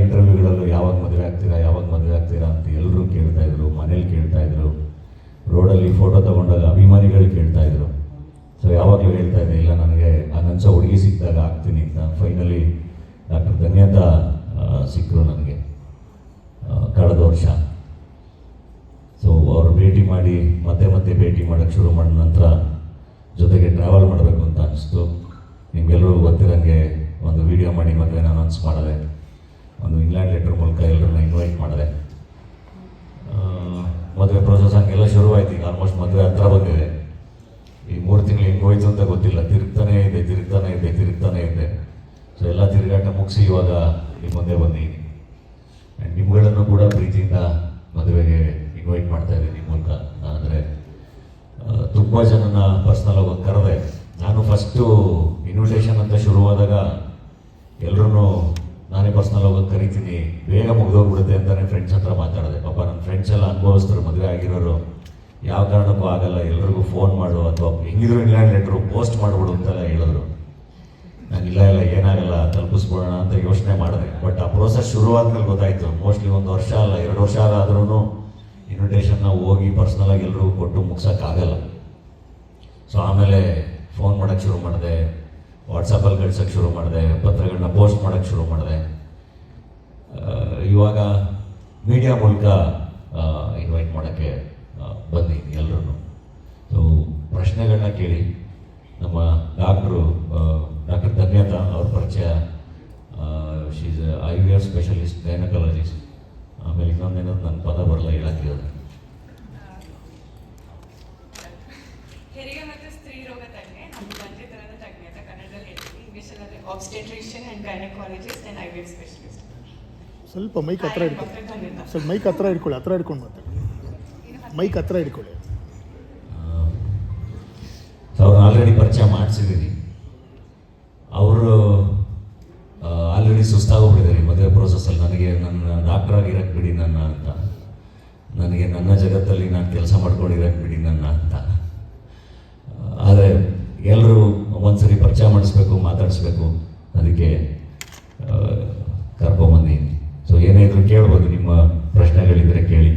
ಇಂಟರ್ವ್ಯೂಗಳಲ್ಲೂ ಯಾವಾಗ ಮದುವೆ ಆಗ್ತೀರಾ, ಯಾವಾಗ ಮದುವೆ ಆಗ್ತೀರಾ ಅಂತ ಎಲ್ಲರೂ ಕೇಳ್ತಾ ಇದ್ರು, ಮನೇಲಿ ಕೇಳ್ತಾ ಇದ್ರು. ರೋಡಲ್ಲಿ ಫೋಟೋ ತಗೊಂಡಾಗ ಅಭಿಮಾನಿಗಳು ಕೇಳ್ತಾ ಇದ್ರು. ಸೊ ಯಾವಾಗಲೂ ಹೇಳ್ತಾ ಇದ್ದೆ, ಇಲ್ಲ, ನನಗೆ ನನ್ನಂಥ ಹುಡುಗಿ ಸಿಕ್ಕಿದಾಗ ಆಗ್ತೀನಿ ಅಂತ. ಫೈನಲಿ ಡಾಕ್ಟರ್ ಧನ್ಯತಾ ಸಿಕ್ಕರು ನನಗೆ ಕಳೆದ ವರ್ಷ. ಸೊ ಅವರು ಭೇಟಿ ಮಾಡಿ, ಮತ್ತೆ ಮತ್ತೆ ಭೇಟಿ ಮಾಡೋಕ್ಕೆ ಶುರು ಮಾಡಿದ ನಂತರ ಜೊತೆಗೆ ಟ್ರಾವೆಲ್ ಮಾಡಬೇಕು ಅಂತ ಅನಿಸ್ತು. ನಿಮಗೆಲ್ಲರೂ ಗೊತ್ತಿರೋಂಗೆ ಒಂದು ವಿಡಿಯೋ ಮಾಡಿ ಮದುವೆನ ಅನೌನ್ಸ್ ಮಾಡಿದೆ. ಒಂದು ಇಂಗ್ಲೆಂಡ್ ಲೆಟರ್ ಮೂಲಕ ಎಲ್ಲರನ್ನ ಇನ್ವೈಟ್ ಮಾಡಿದೆ. ಮದುವೆ ಪ್ರೊಸೆಸ್ ಹಂಗೆಲ್ಲ ಶುರುವಾಯಿತು, ಈಗ ಆಲ್ಮೋಸ್ಟ್ ಮದುವೆ ಹತ್ರ ಬಂದಿದೆ. ಈ ಮೂರು ತಿಂಗಳು ಹೆಂಗೆ ಹೋಯ್ತು ಅಂತ ಗೊತ್ತಿಲ್ಲ. ತಿರುಗ್ತಾನೆ ಇದೆ ತಿರುಗ್ತಾನೆ ಇದೆ ತಿರುಗ್ತಾನೆ ಇದೆ. ಸೊ ಎಲ್ಲ ತಿರುಗಾಟ ಮುಗಿಸಿ ಇವಾಗ ನಿಮ್ಮ ಮುಂದೆ ಬಂದಿದ್ದೀನಿ ಆ್ಯಂಡ್ ನಿಮ್ಗಳನ್ನು ಕೂಡ ಪ್ರೀತಿಯಿಂದ ಮದುವೆಗೆ ಇನ್ವೈಟ್ ಮಾಡ್ತಾ ಇದ್ದೀನಿ ನಿಮ್ಮ ಮೂಲಕ. ಅಂದರೆ ತುಂಬ ಜನನ ಪರ್ಸ್ನಲ್ ಆಗಿ ಕರೆದೆ. ನಾನು ಫಸ್ಟು ಇನ್ವಿಟೇಷನ್ ಅಂತ ಶುರುವಾದಾಗ ಎಲ್ಲರೂ ನಾನೇ ಪರ್ಸ್ನಲ್ ಹೋಗೋದು ಕರಿತೀನಿ. ಬೇಗ ಮುಗಿದೋಗ್ಬಿಡುತ್ತೆ ಅಂತಲೇ ಫ್ರೆಂಡ್ಸ್ ಹತ್ರ ಮಾತಾಡಿದೆ. ಪಾಪ ನನ್ನ ಫ್ರೆಂಡ್ಸ್ ಎಲ್ಲ ಅನುಭವಿಸ್ತಾರೆ ಮದುವೆ ಆಗಿರೋರು, ಯಾವ ಕಾರಣಕ್ಕೂ ಆಗಲ್ಲ. ಎಲ್ರಿಗೂ ಫೋನ್ ಮಾಡು ಅಥವಾ ಹೆಂಗಿದ್ರು ಇಂಗ್ಲೆಂಡ್ ಲೆಟ್ರು ಪೋಸ್ಟ್ ಮಾಡಿಬಿಡು ಅಂತೆಲ್ಲ ಹೇಳಿದ್ರು. ನಾನು ಇಲ್ಲ ಇಲ್ಲ, ಏನಾಗಲ್ಲ, ತಲುಪಿಸ್ಬಿಡೋಣ ಅಂತ ಯೋಚನೆ ಮಾಡಿದೆ. ಬಟ್ ಆ ಪ್ರೋಸೆಸ್ ಶುರುವಾದ್ಮೇಲೆ ಗೊತ್ತಾಯ್ತು. ಮೋಸ್ಟ್ಲಿ ಒಂದು ವರ್ಷ ಅಲ್ಲ, ಎರಡು ವರ್ಷ ಆದ್ರೂ ಇನ್ವಿಟೇಷನ್ನ ಹೋಗಿ ಪರ್ಸ್ನಲಾಗಿ ಎಲ್ಲರಿಗೂ ಕೊಟ್ಟು ಮುಗ್ಸೋಕ್ಕಾಗಲ್ಲ. ಸೊ ಆಮೇಲೆ ಫೋನ್ ಮಾಡೋಕ್ಕೆ ಶುರು ಮಾಡಿದೆ. ವಾಟ್ಸಪ್ಪಲ್ಲಿ ಕಳ್ಸೋಕ್ಕೆ ಶುರು ಮಾಡಿದೆ ಪತ್ರಗಳನ್ನ ಪೋಸ್ಟ್ ಮಾಡೋಕ್ಕೆ ಶುರು ಮಾಡಿದೆ. ಇವಾಗ ಮೀಡಿಯಾ ಮೂಲಕ ಇನ್ವೈಟ್ ಮಾಡೋಕ್ಕೆ ಬಂದಿದ್ದೀನಿ ಎಲ್ಲರೂ ಸೊ ಪ್ರಶ್ನೆಗಳನ್ನ ಕೇಳಿ, ನಮ್ಮ ಡಾಕ್ಟ್ರು ಡಾಕ್ಟರ್ ಧನ್ಯತಾ ಅವ್ರ ಪರಿಚಯ. She's I V R specialist gynaecologist ಆಮೇಲೆ ಇನ್ನೊಂದೇನೋ ನನ್ನ ಪದ ಬರಲ್ಲ ಹೇಳಕ್ಕಿರೋದು ಐ ಸ್ಪೆಷಲಿಸ್ಟ್ ಸ್ವಲ್ಪ ಮೈಕ್ ಹತ್ರ ಇಟ್ಕೊಳ್ಳಿ ಸ್ವಲ್ಪ ಮೈಕ್ ಹತ್ರ ಇಟ್ಕೊಳ್ಳಿ ಹತ್ರ ಇಟ್ಕೊಂಡು ಮಾತಾಡಿ ಮೈಕ್ ಹತ್ರ ಇಟ್ಕೊಳ್ಳಿ ಅವ್ರನ್ನ ಆಲ್ರೆಡಿ ಪರಿಚಯ ಮಾಡಿಸಿದ್ದೀನಿ ಅವರು ಆಲ್ರೆಡಿ ಸುಸ್ತಾಗೋಗ್ಬಿಟ್ಟಿದ್ದಾರೆ ಮದುವೆ ಪ್ರೋಸೆಸ್ಸಲ್ಲಿ ನನಗೆ ನನ್ನ ಡಾಕ್ಟರ್ ಇರಕ್ಕೆ ಬಿಡಿ ನನ್ನ ಅಂತ. ನನಗೆ ನನ್ನ ಜಗತ್ತಲ್ಲಿ ನಾನು ಕೆಲಸ ಮಾಡ್ಕೊಂಡು ಇರಕ್ಕೆ ಬಿಡಿ ನನ್ನ ಅಂತ ಆದರೆ ಎಲ್ಲರೂ ಒಂದ್ಸರಿ ಪರಿಚಯ ಮಾಡಿಸ್ಬೇಕು ಮಾತಾಡಿಸ್ಬೇಕು. ಅದಕ್ಕೆ ಕರ್ಕೊಂಬಂದಿ ಸೊ ಏನೇ ಇದ್ರು ಕೇಳ್ಬೋದು ನಿಮ್ಮ ಪ್ರಶ್ನೆಗಳಿದ್ದರೆ ಕೇಳಿ.